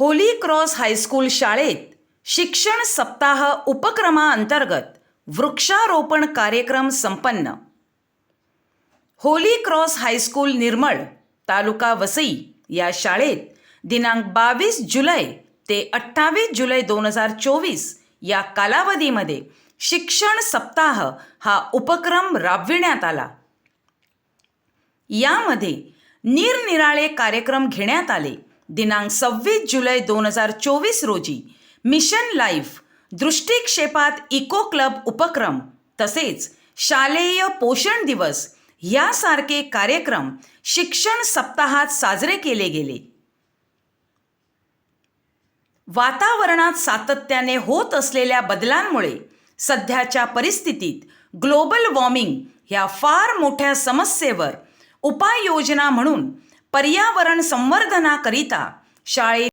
Holy cross high school शाळेत शिक्षण सप्ताह उपक्रमाअंतर्गत वृक्षारोपण कार्यक्रम संपन्न. होली क्रॉस हायस्कूल निर्मळ तालुका वसई या शाळेत दिनांक बावीस जुलै ते अठ्ठावीस जुलै दोन हजार चोवीस या कालावधीमध्ये शिक्षण सप्ताह हा उपक्रम राबविण्यात आला. यामध्ये निरनिराळे कार्यक्रम घेण्यात आले. दिनांक सव्वीस जुलै दोन हजार चोवीस रोजी. मिशन लाईफ दृष्टिक्षेपात इको क्लब उपक्रम तसेच शालेय पोषण दिवस यासारखे कार्यक्रम शिक्षण सप्ताहात साजरे केले गेले. वातावरणात सातत्याने होत असलेल्या बदलांमुळे सध्याच्या परिस्थितीत ग्लोबल वॉर्मिंग ह्या फार मोठ्या समस्येवर उपाययोजना म्हणून पर्यावरण संवर्धनाकरिता शाळेत